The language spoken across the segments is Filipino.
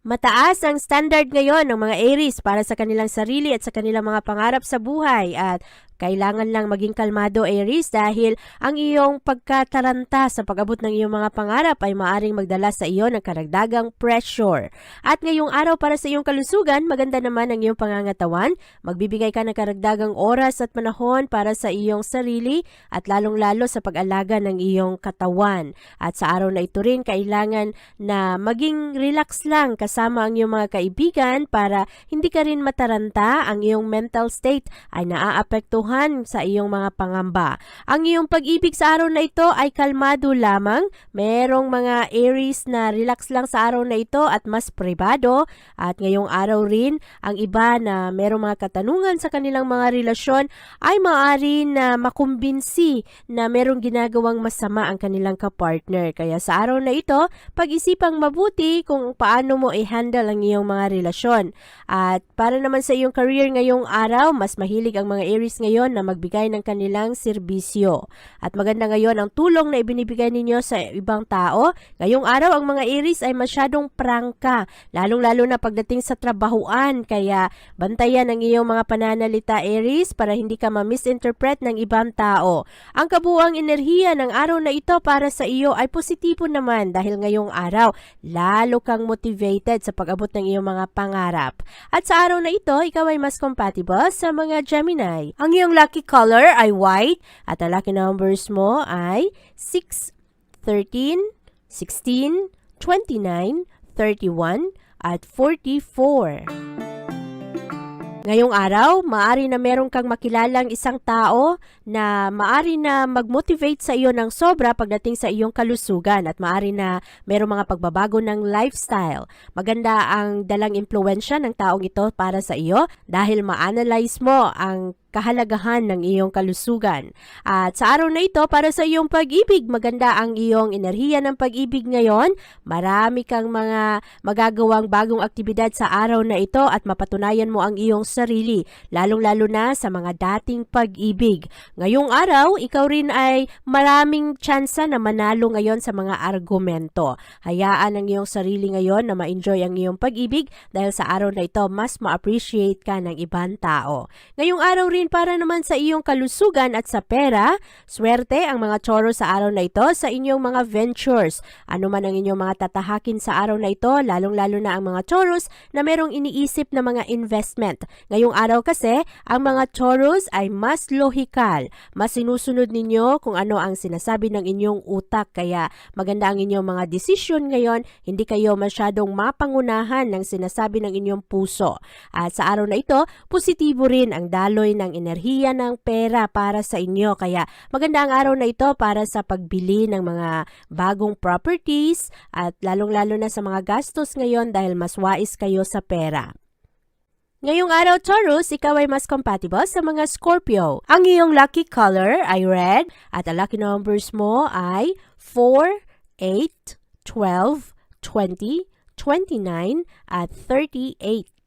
Mataas ang standard ngayon ng mga Aries para sa kanilang sarili at sa kanilang mga pangarap sa buhay. At kailangan lang maging kalmado Aries dahil ang iyong pagkataranta sa pag-abot ng iyong mga pangarap ay maaring magdala sa iyo ng karagdagang pressure. At ngayong araw para sa iyong kalusugan, maganda naman ang iyong pangangatawan, magbibigay ka ng karagdagang oras at panahon para sa iyong sarili at lalong-lalo sa pag-alaga ng iyong katawan. At sa araw na ito rin, kailangan na maging relax lang kasama ang iyong mga kaibigan para hindi ka rin mataranta, ang iyong mental state ay naaapektuhan sa iyong mga pangamba. Ang iyong pag-ibig sa araw na ito ay kalmado lamang. Merong mga Aries na relax lang sa araw na ito at mas privado. At ngayong araw rin, ang iba na merong mga katanungan sa kanilang mga relasyon ay maaari na makumbinsi na merong ginagawang masama ang kanilang kapartner. Kaya sa araw na ito, pag-isipang mabuti kung paano mo i-handle ang iyong mga relasyon. At para naman sa iyong career ngayong araw, mas mahilig ang mga Aries ngayon na magbigay ng kanilang serbisyo. At maganda ngayon ang tulong na ibinibigay ninyo sa ibang tao. Ngayong araw, ang mga Aries ay masyadong prangka, lalong-lalo na pagdating sa trabahuan. Kaya bantayan ang iyong mga pananalita Aries para hindi ka ma-misinterpret ng ibang tao. Ang kabuang enerhiya ng araw na ito para sa iyo ay positibo naman dahil ngayong araw, lalo kang motivated sa pag-abot ng iyong mga pangarap. At sa araw na ito, ikaw ay mas compatible sa mga Gemini. Ang iyong lucky color ay white at ang lucky numbers mo ay 6, 13, 16, 29, 31, at 44. Ngayong araw, maari na meron kang makilalang isang tao na maari na mag-motivate sa iyo ng sobra pagdating sa iyong kalusugan at maari na merong mga pagbabago ng lifestyle. Maganda ang dalang impluensya ng taong ito para sa iyo dahil ma-analyze mo ang kahalagahan ng iyong kalusugan. At sa araw na ito, para sa iyong pag-ibig, maganda ang iyong enerhiya ng pag-ibig ngayon. Marami kang mga magagawang bagong aktibidad sa araw na ito at mapatunayan mo ang iyong sarili, lalong-lalo na sa mga dating pag-ibig. Ngayong araw, ikaw rin ay maraming tsansa na manalo ngayon sa mga argumento. Hayaan ang iyong sarili ngayon na ma-enjoy ang iyong pag-ibig dahil sa araw na ito, mas ma-appreciate ka ng ibang tao. Ngayong araw rin para naman sa iyong kalusugan at sa pera, swerte ang mga choro sa araw na ito sa inyong mga ventures. Ano man ang inyong mga tatahakin sa araw na ito, lalong-lalo na ang mga choros na merong iniisip na mga investment. Ngayong araw kasi, ang mga choros ay mas lohikal. Mas sinusunod ninyo kung ano ang sinasabi ng inyong utak. Kaya maganda ang inyong mga desisyon ngayon, hindi kayo masyadong mapangunahan ng sinasabi ng inyong puso. At sa araw na ito, positibo rin ang daloy ng enerhiya ng pera para sa inyo. Kaya maganda ang araw na ito para sa pagbili ng mga bagong properties at lalong-lalo na sa mga gastos ngayon dahil mas wais kayo sa pera. Ngayong araw, Taurus, ikaw ay mas compatible sa mga Scorpio. Ang iyong lucky color ay red at ang lucky numbers mo ay 4, 8, 12, 20, 29 at 38.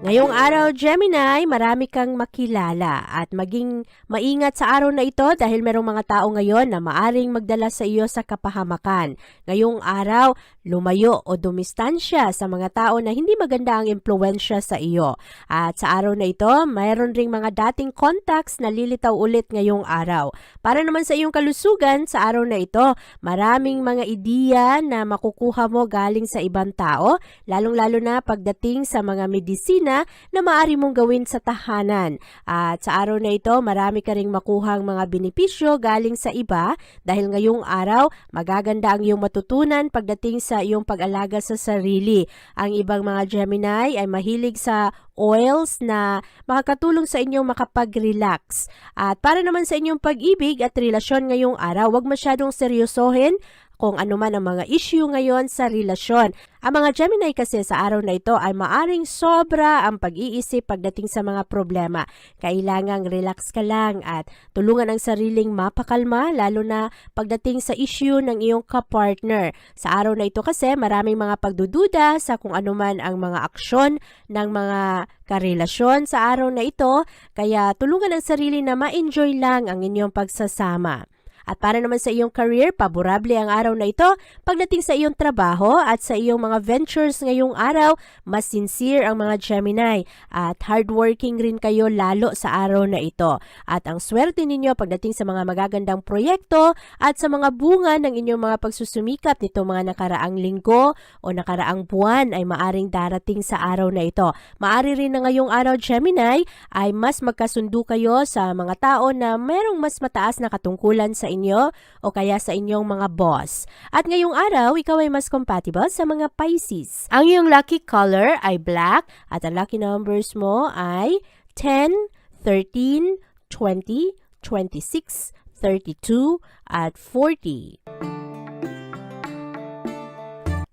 Ngayong araw, Gemini, marami kang makilala at maging maingat sa araw na ito dahil merong mga tao ngayon na maaring magdala sa iyo sa kapahamakan. Ngayong araw, lumayo o dumistansya sa mga tao na hindi maganda ang impluensya sa iyo. At sa araw na ito, mayroon ring mga dating contacts na lilitaw ulit ngayong araw. Para naman sa iyong kalusugan, sa araw na ito, maraming mga ideya na makukuha mo galing sa ibang tao, lalong-lalo na pagdating sa mga medisina na maaari mong gawin sa tahanan. At sa araw na ito, marami ka ring makuhang mga benepisyo galing sa iba dahil ngayong araw, magaganda ang iyong matutunan pagdating sa iyong pag-alaga sa sarili. Ang ibang mga Gemini ay mahilig sa oils na makakatulong sa inyong makapag-relax. At para naman sa inyong pag-ibig at relasyon ngayong araw, huwag masyadong seryosohin kung ano man ang mga issue ngayon sa relasyon. Ang mga Gemini kasi sa araw na ito ay maaring sobra ang pag-iisip pagdating sa mga problema. Kailangang relax ka lang at tulungan ang sariling mapakalma lalo na pagdating sa issue ng iyong kapartner. Sa araw na ito kasi maraming mga pagdududa sa kung ano man ang mga aksyon ng mga karelasyon sa araw na ito kaya tulungan ang sarili na ma-enjoy lang ang inyong pagsasama. At para naman sa iyong career, paborable ang araw na ito. Pagdating sa iyong trabaho at sa iyong mga ventures ngayong araw, mas sincere ang mga Gemini at hardworking rin kayo lalo sa araw na ito. At ang swerte ninyo pagdating sa mga magagandang proyekto at sa mga bunga ng inyong mga pagsusumikap nito mga nakaraang linggo o nakaraang buwan ay maaring darating sa araw na ito. Maari rin na ngayong araw Gemini ay mas magkasundo kayo sa mga tao na merong mas mataas na katungkulan sa inyo o kaya sa inyong mga boss. At ngayong araw, ikaw ay mas compatible sa mga Pisces. Ang iyong lucky color ay black at ang lucky numbers mo ay 10, 13, 20, 26, 32, at 40.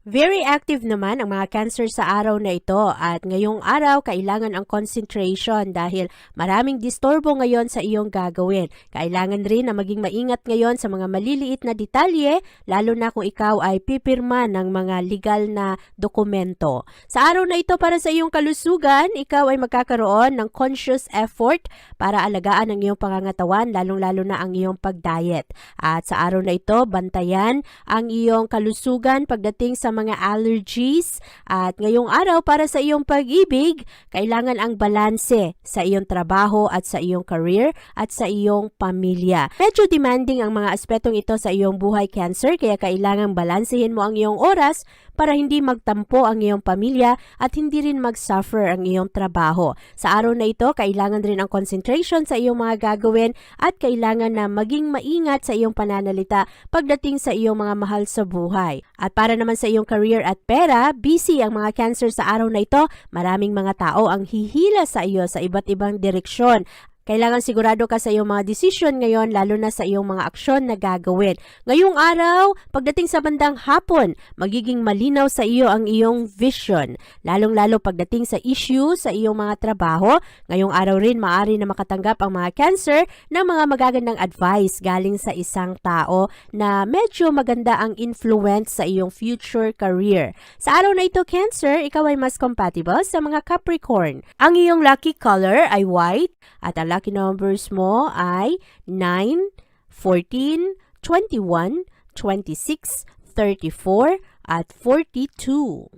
Very active naman ang mga cancer sa araw na ito at ngayong araw kailangan ang concentration dahil maraming disturbo ngayon sa iyong gagawin. Kailangan rin na maging maingat ngayon sa mga maliliit na detalye lalo na kung ikaw ay pipirma ng mga legal na dokumento. Sa araw na ito para sa iyong kalusugan, ikaw ay magkakaroon ng conscious effort para alagaan ang iyong pangangatawan lalong-lalo na ang iyong pagdiet. At sa araw na ito, bantayan ang iyong kalusugan pagdating sa mga allergies at ngayong araw para sa iyong pag-ibig, kailangan ang balanse sa iyong trabaho at sa iyong career at sa iyong pamilya. Medyo demanding ang mga aspetong ito sa iyong buhay cancer kaya kailangan balansehin mo ang iyong oras para hindi magtampo ang iyong pamilya at hindi rin mag-suffer ang iyong trabaho. Sa araw na ito, kailangan rin ang concentration sa iyong mga gagawin at kailangan na maging maingat sa iyong pananalita pagdating sa iyong mga mahal sa buhay. At para naman sa iyong career at pera, busy ang mga cancer sa araw na ito. Maraming mga tao ang hihila sa iyo sa iba't ibang direksyon. Kailangan sigurado ka sa iyong mga desisyon ngayon lalo na sa iyong mga aksyon na gagawin. Ngayong araw, pagdating sa bandang hapon, magiging malinaw sa iyo ang iyong vision. Lalong-lalo pagdating sa issue sa iyong mga trabaho, ngayong araw rin maaari na makatanggap ang mga cancer ng mga magagandang advice galing sa isang tao na medyo maganda ang influence sa iyong future career. Sa araw na ito, Cancer, ikaw ay mas compatible sa mga Capricorn. Ang iyong lucky color ay white at ang lucky numbers mo ay 9, 14, 21, 26, 34, at 42.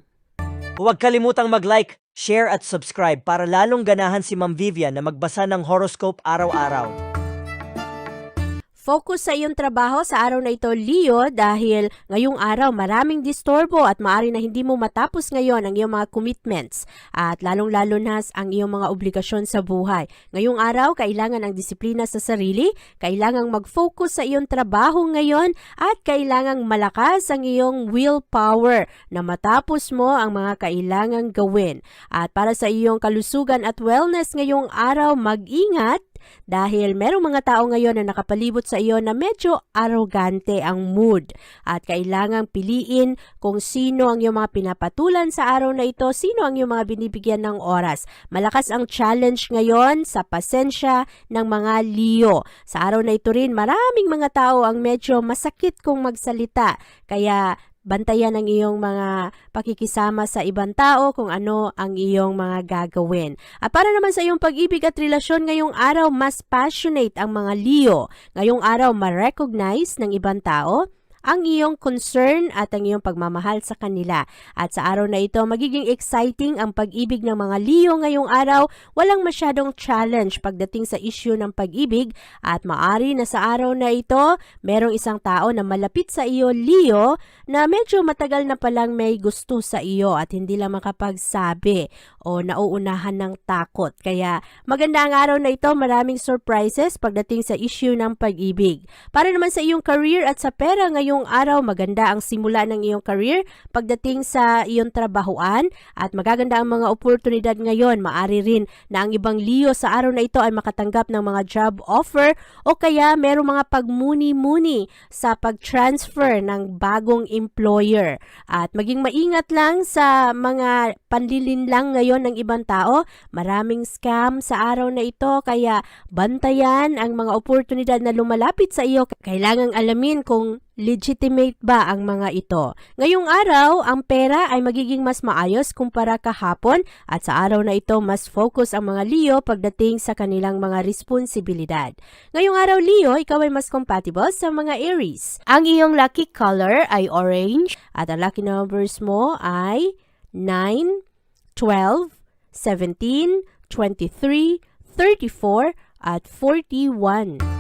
Huwag kalimutang mag-like, share at subscribe para lalong ganahan si Ma'am Vivian na magbasa ng horoscope araw-araw. Focus sa iyong trabaho sa araw na ito, Leo, dahil ngayong araw maraming disturbo at maaari na hindi mo matapos ngayon ang iyong mga commitments at lalong-lalo na ang iyong mga obligasyon sa buhay. Ngayong araw, kailangan ang disiplina sa sarili, kailangang mag-focus sa iyong trabaho ngayon at kailangang malakas ang iyong willpower na matapos mo ang mga kailangang gawin. At para sa iyong kalusugan at wellness ngayong araw, mag-ingat dahil merong mga tao ngayon na nakapalibot sa iyo na medyo arrogante ang mood at kailangang piliin kung sino ang iyong mga pinapatulan sa araw na ito, sino ang iyong mga binibigyan ng oras. Malakas ang challenge ngayon sa pasensya ng mga Leo. Sa araw na ito rin, maraming mga tao ang medyo masakit kung magsalita. Kaya bantayan ang iyong mga pakikisama sa ibang tao kung ano ang iyong mga gagawin. At para naman sa iyong pag-ibig at relasyon ngayong araw, mas passionate ang mga Leo. Ngayong araw, ma-recognize ng ibang tao ang iyong concern at ang iyong pagmamahal sa kanila. At sa araw na ito, magiging exciting ang pag-ibig ng mga Leo ngayong araw. Walang masyadong challenge pagdating sa issue ng pag-ibig at maari na sa araw na ito, merong isang tao na malapit sa iyo, Leo, na medyo matagal na palang may gusto sa iyo at hindi lang makapagsabi o nauunahan ng takot. Kaya maganda ang araw na ito, maraming surprises pagdating sa issue ng pag-ibig. Para naman sa iyong career at sa pera ngayong araw, maganda ang simula ng iyong career pagdating sa iyong trabahuan at magaganda ang mga oportunidad ngayon. Maari rin na ang ibang Leo sa araw na ito ay makatanggap ng mga job offer o kaya merong mga pagmuni-muni sa pag-transfer ng bagong employer. At maging maingat lang sa mga panlilinlang ngayon ng ibang tao. Maraming scam sa araw na ito kaya bantayan ang mga oportunidad na lumalapit sa iyo. Kailangang alamin kung legitimate ba ang mga ito. Ngayong araw, ang pera ay magiging mas maayos kumpara kahapon at sa araw na ito mas focus ang mga Leo pagdating sa kanilang mga responsibilidad. Ngayong araw, Leo, ikaw ay mas compatible sa mga Aries. Ang iyong lucky color ay orange at ang lucky numbers mo ay 9, 12, 17, 23, 34, at 41.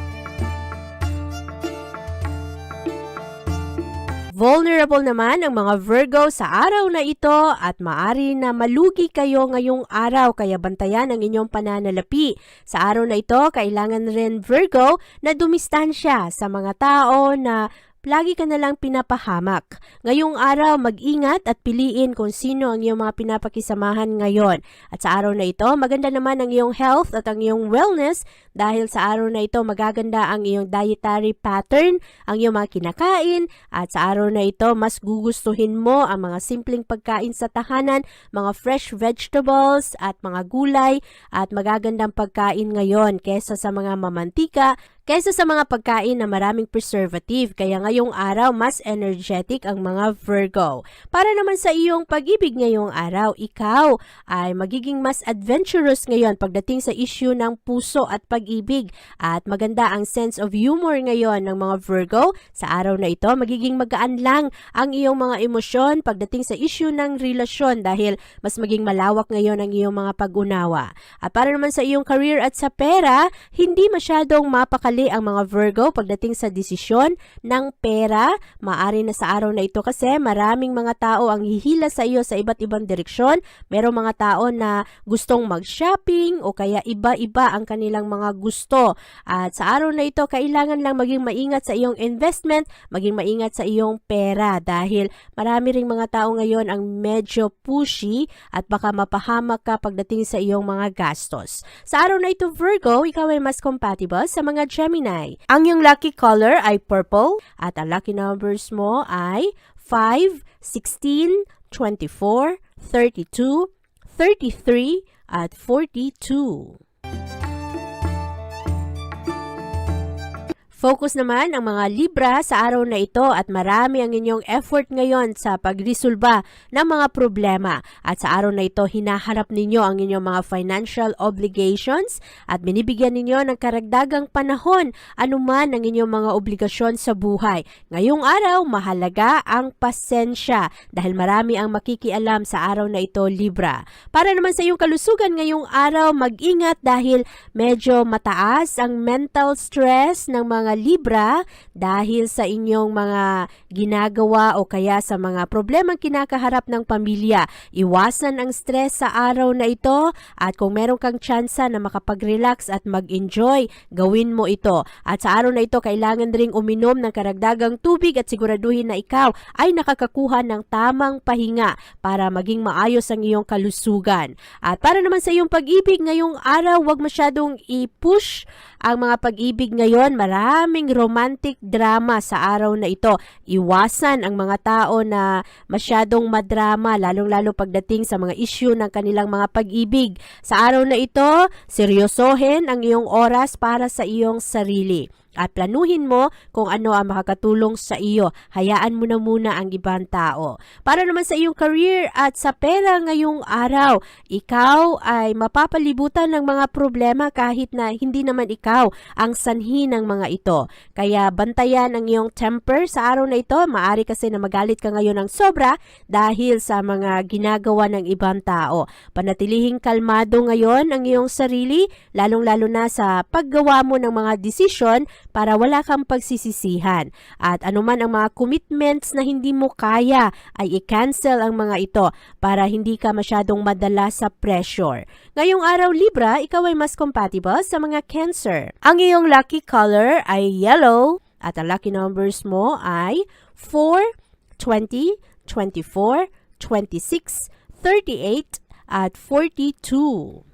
Vulnerable naman ang mga Virgo sa araw na ito at maari na malugi kayo ngayong araw kaya bantayan ang inyong pananalapi. Sa araw na ito, kailangan rin Virgo na dumistansya sa mga tao na Lagi ka na lang pinapahamak. Ngayong araw, mag-ingat at piliin kung sino ang iyong mga pinapakisamahan ngayon. At sa araw na ito, maganda naman ang iyong health at ang iyong wellness dahil sa araw na ito, magaganda ang iyong dietary pattern, ang iyong mga kinakain, at sa araw na ito, mas gugustuhin mo ang mga simpleng pagkain sa tahanan, mga fresh vegetables at mga gulay, at magagandang pagkain ngayon kesa sa mga mamantika, kaysa sa mga pagkain na maraming preservative. Kaya ngayong araw, mas energetic ang mga Virgo. Para naman sa iyong pag-ibig ngayong araw, ikaw ay magiging mas adventurous ngayon pagdating sa issue ng puso at pag-ibig. At maganda ang sense of humor ngayon ng mga Virgo. Sa araw na ito, magiging magaan lang ang iyong mga emosyon pagdating sa issue ng relasyon dahil mas maging malawak ngayon ang iyong mga pag-unawa. At para naman sa iyong career at sa pera, hindi masyadong mapakali ang mga Virgo pagdating sa desisyon ng pera. Maari na sa araw na ito kasi maraming mga tao ang hihila sa iyo sa iba't ibang direksyon. Merong mga tao na gustong mag-shopping o kaya iba-iba ang kanilang mga gusto. At sa araw na ito, kailangan lang maging maingat sa iyong investment, maging maingat sa iyong pera dahil marami ring mga tao ngayon ang medyo pushy at baka mapahamak ka pagdating sa iyong mga gastos. Sa araw na ito, Virgo, ikaw ay mas compatible sa mga Gemini. Ang iyong lucky color ay purple at ang lucky numbers mo ay 5, 16, 24, 32, 33, at 42. Focus naman ang mga Libra sa araw na ito at marami ang inyong effort ngayon sa pagresolba ng mga problema. At sa araw na ito, hinaharap ninyo ang inyong mga financial obligations at binibigyan ninyo ng karagdagang panahon anuman ang inyong mga obligasyon sa buhay. Ngayong araw, mahalaga ang pasensya dahil marami ang makikialam sa araw na ito, Libra. Para naman sa iyong kalusugan ngayong araw, mag-ingat dahil medyo mataas ang mental stress ng mga Libra dahil sa inyong mga ginagawa o kaya sa mga problemang kinakaharap ng pamilya. Iwasan ang stress sa araw na ito at kung meron kang tsansa na makapag-relax at mag-enjoy, gawin mo ito. At sa araw na ito, kailangan ring uminom ng karagdagang tubig at siguraduhin na ikaw ay nakakakuha ng tamang pahinga para maging maayos ang iyong kalusugan. At para naman sa iyong pag-ibig ngayong araw, huwag masyadong i-push ang mga pag-ibig ngayon. Maraming romantic drama sa araw na ito. Iwasan ang mga tao na masyadong madrama, lalong-lalo pagdating sa mga issue ng kanilang mga pag-ibig. Sa araw na ito, seryosohin ang iyong oras para sa iyong sarili. At planuhin mo kung ano ang makakatulong sa iyo. Hayaan mo na muna ang ibang tao. Para naman sa iyong career at sa pera ngayong araw, ikaw ay mapapalibutan ng mga problema kahit na hindi naman ikaw ang sanhi ng mga ito. Kaya bantayan ang iyong temper sa araw na ito. Maari kasi na magalit ka ngayon ng sobra dahil sa mga ginagawa ng ibang tao. Panatilihing kalmado ngayon ang iyong sarili, lalong-lalo na sa paggawa mo ng mga desisyon para wala kang pagsisisihan. At anuman ang mga commitments na hindi mo kaya ay i-cancel ang mga ito para hindi ka masyadong madala sa pressure. Ngayong araw Libra, ikaw ay mas compatible sa mga Cancer. Ang iyong lucky color ay yellow at ang lucky numbers mo ay 4, 20, 24, 26, 38, at 42.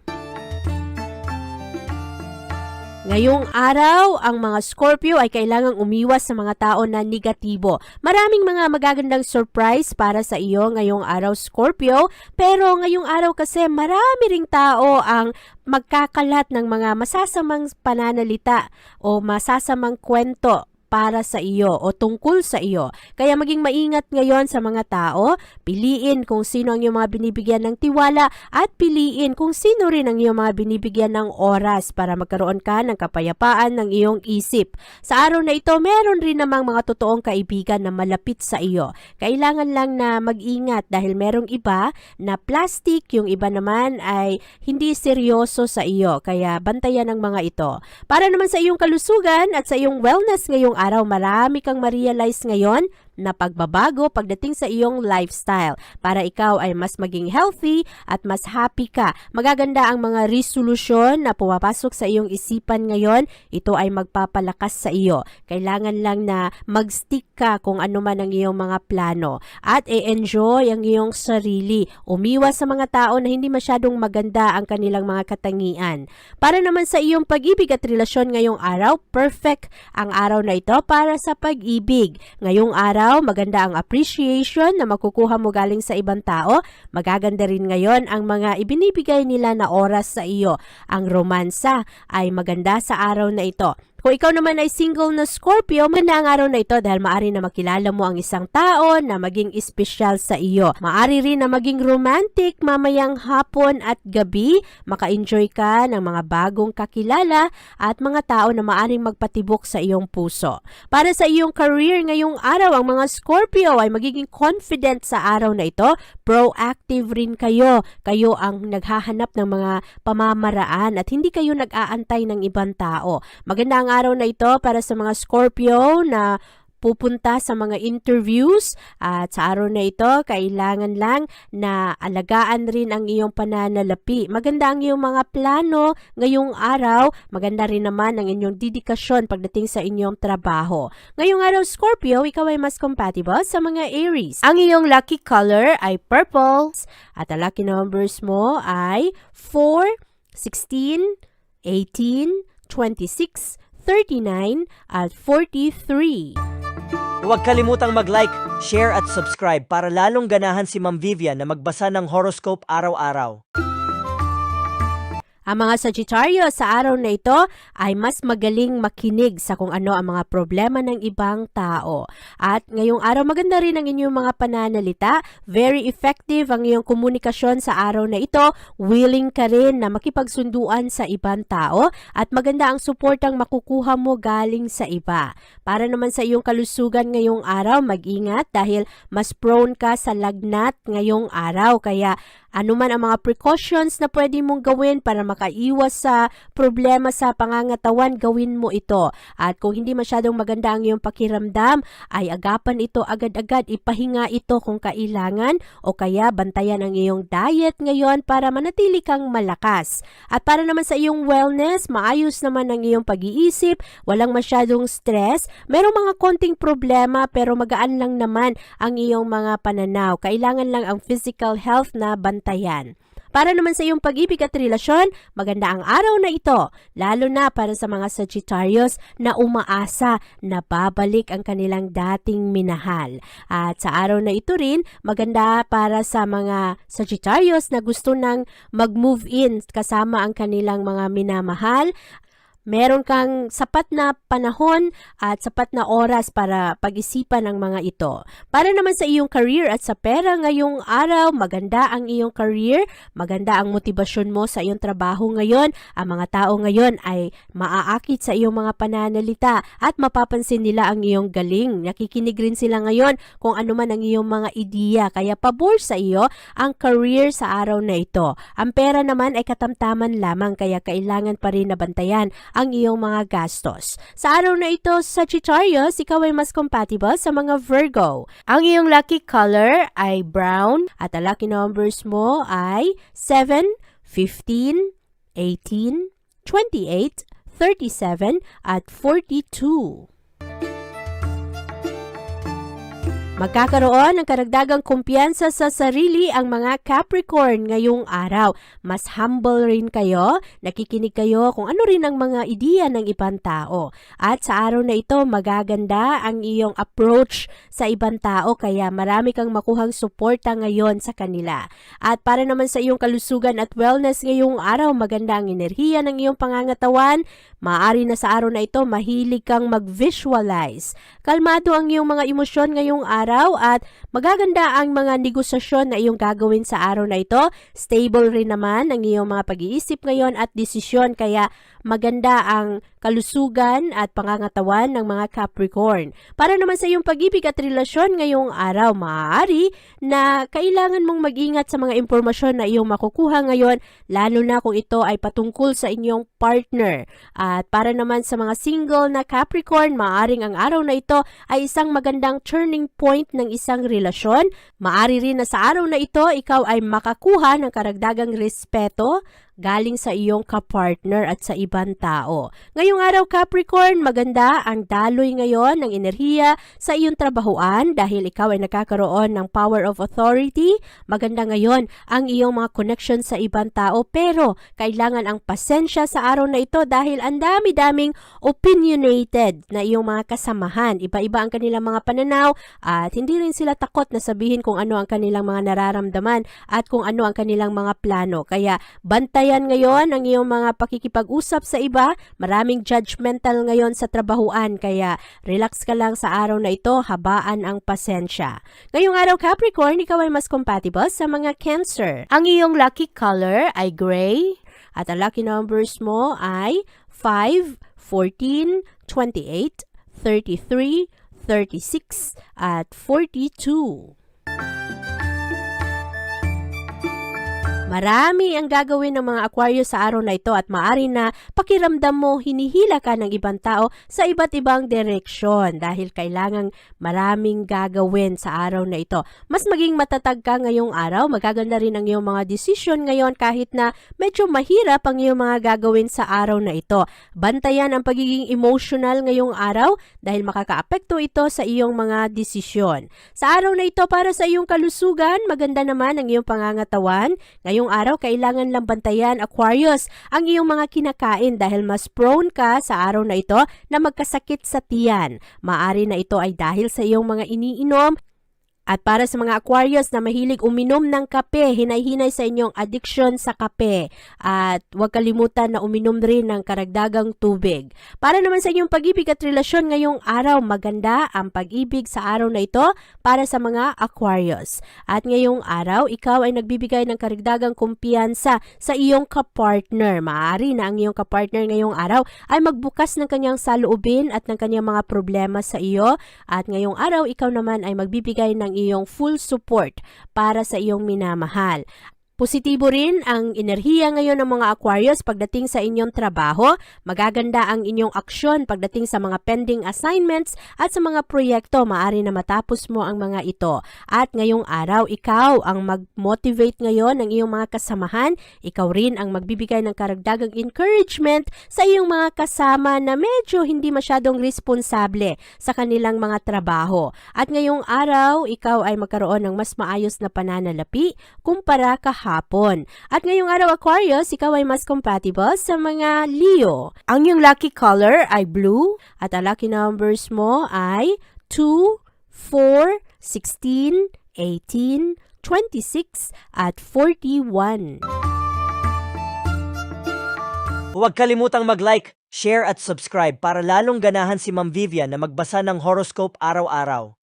Ngayong araw, ang mga Scorpio ay kailangang umiwas sa mga tao na negatibo. Maraming mga magagandang surprise para sa iyo ngayong araw, Scorpio. Pero ngayong araw kasi marami ring tao ang magkakalat ng mga masasamang pananalita o masasamang kwento para sa iyo o tungkol sa iyo. Kaya maging maingat ngayon sa mga tao, piliin kung sino ang iyong mga binibigyan ng tiwala at piliin kung sino rin ang iyong mga binibigyan ng oras para magkaroon ka ng kapayapaan ng iyong isip. Sa araw na ito, meron rin namang mga totoong kaibigan na malapit sa iyo. Kailangan lang na mag-ingat dahil merong iba na plastic, yung iba naman ay hindi seryoso sa iyo. Kaya bantayan ang mga ito. Para naman sa iyong kalusugan at sa iyong wellness ngayong araw, marami kang ma-realize ngayon na pagbabago pagdating sa iyong lifestyle para ikaw ay mas maging healthy at mas happy ka. Magaganda ang mga resolusyon na pumapasok sa iyong isipan ngayon. Ito ay magpapalakas sa iyo. Kailangan lang na mag-stick ka kung ano man ang iyong mga plano at i-enjoy ang iyong sarili. Umiwas sa mga tao na hindi masyadong maganda ang kanilang mga katangian. Para naman sa iyong pag-ibig at relasyon ngayong araw, perfect ang araw na ito para sa pag-ibig. Ngayong araw, maganda ang appreciation na makukuha mo galing sa ibang tao. Magaganda rin ngayon ang mga ibinibigay nila na oras sa iyo. Ang romansa ay maganda sa araw na ito. Kung ikaw naman ay single na Scorpio, maganda araw na ito dahil maari na makilala mo ang isang tao na maging espesyal sa iyo. Maari rin na maging romantic mamayang hapon at gabi. Maka-enjoy ka ng mga bagong kakilala at mga tao na maaring magpatibok sa iyong puso. Para sa iyong career ngayong araw, ang mga Scorpio ay magiging confident sa araw na ito. Proactive rin kayo. Kayo ang naghahanap ng mga pamamaraan at hindi kayo nag-aantay ng ibang tao. Maganda ang araw na ito para sa mga Scorpio na pupunta sa mga interviews at sa araw na ito kailangan lang na alagaan rin ang iyong pananalapi. Maganda ang iyong mga plano ngayong araw, maganda rin naman ang inyong dedikasyon pagdating sa inyong trabaho. Ngayong araw Scorpio, ikaw ay mas compatible sa mga Aries. Ang iyong lucky color ay purple at ang lucky numbers mo ay 4, 16, 18, 26, 39 at 43. Huwag kalimutang mag-like, share at subscribe para lalong ganahan si Ma'am Vivian na magbasa ng horoscope araw-araw. Ang mga Sagittarius sa araw na ito ay mas magaling makinig sa kung ano ang mga problema ng ibang tao. At ngayong araw maganda rin ang inyong mga pananalita. Very effective ang iyong komunikasyon sa araw na ito. Willing ka rin na makipagsunduan sa ibang tao at maganda ang suportang makukuha mo galing sa iba. Para naman sa iyong kalusugan ngayong araw, mag-ingat dahil mas prone ka sa lagnat ngayong araw. Kaya anuman ang mga precautions na pwede mong gawin para makaiwas sa problema sa pangangatawan, gawin mo ito. At kung hindi masyadong maganda ang iyong pakiramdam, ay agapan ito agad-agad, ipahinga ito kung kailangan o kaya bantayan ang iyong diet ngayon para manatili kang malakas. At para naman sa iyong wellness, maayos naman ang iyong pag-iisip, walang masyadong stress, merong mga konting problema pero magaan lang naman ang iyong mga pananaw. Kailangan lang ang physical health na bantayan. Para naman sa iyong pag-ibig at relasyon, maganda ang araw na ito, lalo na para sa mga Sagittarius na umaasa na babalik ang kanilang dating minahal. At sa araw na ito rin, maganda para sa mga Sagittarius na gusto nang mag-move in kasama ang kanilang mga minamahal meron kang sapat na panahon at sapat na oras para pag-isipan ang mga ito. Para naman sa iyong career at sa pera ngayong araw, maganda ang iyong career, maganda ang motibasyon mo sa iyong trabaho ngayon. Ang mga tao ngayon ay maaakit sa iyong mga pananalita at mapapansin nila ang iyong galing. Nakikinig rin sila ngayon kung ano man ang iyong mga ideya. Kaya pabor sa iyo ang career sa araw na ito. Ang pera naman ay katamtaman lamang kaya kailangan pa rin nabantayan ang iyong mga gastos. Sa araw na ito, Sagittarius, ikaw ay mas compatible sa mga Virgo. Ang iyong lucky color ay brown at ang lucky numbers mo ay 7, 15, 18, 28, 37 at 42. Magkakaroon ng karagdagang kumpiyansa sa sarili ang mga Capricorn ngayong araw. Mas humble rin kayo, nakikinig kayo kung ano rin ang mga ideya ng ibang tao. At sa araw na ito, magaganda ang iyong approach sa ibang tao kaya marami kang makuhang suporta ngayon sa kanila. At para naman sa iyong kalusugan at wellness ngayong araw, maganda ang enerhiya ng iyong pangangatawan. Maaari na sa araw na ito, mahilig kang mag-visualize. Kalmado ang iyong mga emosyon ngayong araw at magaganda ang mga negosasyon na iyong gagawin sa araw na ito. Stable rin naman ang iyong mga pag-iisip ngayon at desisyon kaya maganda ang kalusugan at pangangatawan ng mga Capricorn. Para naman sa iyong pag-ibig at relasyon ngayong araw, maaari na kailangan mong mag-ingat sa mga impormasyon na iyong makukuha ngayon, lalo na kung ito ay patungkol sa inyong partner. At para naman sa mga single na Capricorn, maaring ang araw na ito ay isang magandang turning point ng isang relasyon. Maari rin na sa araw na ito, ikaw ay makakuha ng karagdagang respeto galing sa iyong kapartner at sa ibang tao. Ngayong araw Capricorn, maganda ang daloy ngayon ng enerhiya sa iyong trabahuan dahil ikaw ay nakakaroon ng power of authority. Maganda ngayon ang iyong mga connection sa ibang tao pero kailangan ang pasensya sa araw na ito dahil ang dami-daming opinionated na iyong mga kasamahan. Iba-iba ang kanilang mga pananaw at hindi rin sila takot na sabihin kung ano ang kanilang mga nararamdaman at kung ano ang kanilang mga plano. Kaya bantayan ngayon ang iyong mga pakikipag-usap sa iba. Maraming judgmental ngayon sa trabahuan kaya relax ka lang sa araw na ito, habaan ang pasensya. Ngayong araw Capricorn, ikaw ay mas compatible sa mga Cancer. Ang iyong lucky color ay gray at ang lucky numbers mo ay 5, 14, 28, 33, 36 at 42. Marami ang gagawin ng mga Aquarius sa araw na ito at maari na pakiramdam mo hinihila ka ng ibang tao sa iba't ibang direksyon dahil kailangang maraming gagawin sa araw na ito. Mas maging matatag ka ngayong araw, magaganda rin ang iyong mga desisyon ngayon kahit na medyo mahirap ang iyong mga gagawin sa araw na ito. Bantayan ang pagiging emotional ngayong araw dahil makakaapekto ito sa iyong mga desisyon. Sa araw na ito para sa iyong kalusugan, maganda naman ang iyong pangangatawan. Ngayong araw, kailangan lang bantayan, Aquarius, ang iyong mga kinakain dahil mas prone ka sa araw na ito na magkasakit sa tiyan. Maari na ito ay dahil sa iyong mga iniinom at para sa mga Aquarius na mahilig uminom ng kape, hinay-hinay sa inyong addiction sa kape. At huwag kalimutan na uminom rin ng karagdagang tubig. Para naman sa inyong pag-ibig at relasyon ngayong araw, maganda ang pag-ibig sa araw na ito para sa mga Aquarius. At ngayong araw, ikaw ay nagbibigay ng karagdagang kumpiyansa sa iyong kapartner. Maaari na ang iyong kapartner ngayong araw ay magbukas ng kanyang saloobin at ng kanyang mga problema sa iyo. At ngayong araw, ikaw naman ay magbibigay ng iyong full support para sa iyong minamahal. Positibo rin ang enerhiya ngayon ng mga Aquarius pagdating sa inyong trabaho. Magaganda ang inyong aksyon pagdating sa mga pending assignments at sa mga proyekto. Maari na matapos mo ang mga ito. At ngayong araw, ikaw ang mag-motivate ngayon ng iyong mga kasamahan. Ikaw rin ang magbibigay ng karagdagang encouragement sa iyong mga kasama na medyo hindi masyadong responsable sa kanilang mga trabaho. At ngayong araw, ikaw ay magkaroon ng mas maayos na pananalapi kumpara kahapon hapon. At ngayong araw Aquarius, ikaw ay mas compatible sa mga Leo. Ang iyong lucky color ay blue at ang lucky numbers mo ay 2, 4, 16, 18, 26 at 41. Huwag kalimutang mag-like, share at subscribe para lalong ganahan si Ma'am Vivian na magbasa ng horoscope araw-araw.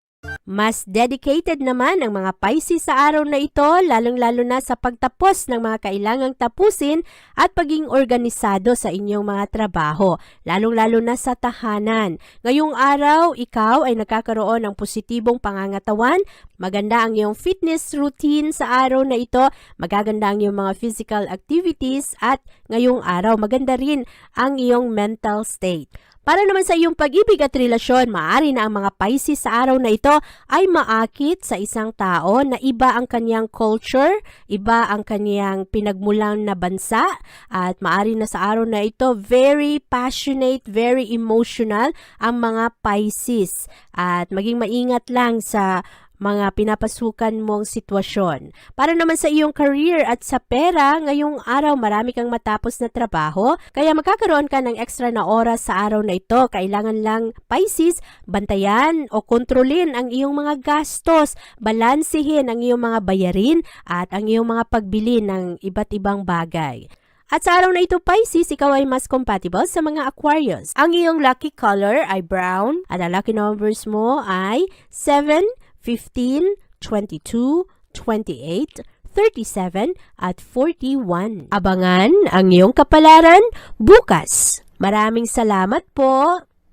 Mas dedicated naman ang mga Pisces sa araw na ito, lalong-lalo na sa pagtapos ng mga kailangang tapusin at paging organisado sa inyong mga trabaho, lalong-lalo na sa tahanan. Ngayong araw, ikaw ay nakakaroon ng positibong pangangatawan, maganda ang iyong fitness routine sa araw na ito, magaganda ang iyong mga physical activities at ngayong araw maganda rin ang iyong mental state. Para naman sa iyong pag-ibig at relasyon, maaari na ang mga Pisces sa araw na ito ay maakit sa isang tao na iba ang kanyang culture, iba ang kanyang pinagmulan na bansa, at maaari na sa araw na ito very passionate, very emotional ang mga Pisces. At maging maingat lang sa mga pinapasukan mong sitwasyon. Para naman sa iyong career at sa pera, ngayong araw marami kang matapos na trabaho, kaya magkakaroon ka ng extra na oras sa araw na ito. Kailangan lang, Pisces, bantayan o kontrolin ang iyong mga gastos, balansihin ang iyong mga bayarin at ang iyong mga pagbili ng iba't ibang bagay. At sa araw na ito, Pisces, ikaw ay mas compatible sa mga Aquarius. Ang iyong lucky color ay brown at ang lucky numbers mo ay 7, 15, 22, 28, 37 at 41. Abangan ang iyong kapalaran bukas. Maraming salamat po.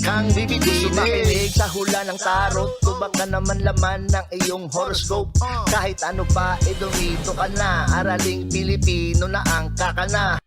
kang bibitinin Makinig sa hula ng tarot Tubak ka naman laman ng iyong horoscope. Kahit ano pa, eh dumito ka na. Araling Pilipino na ang kakana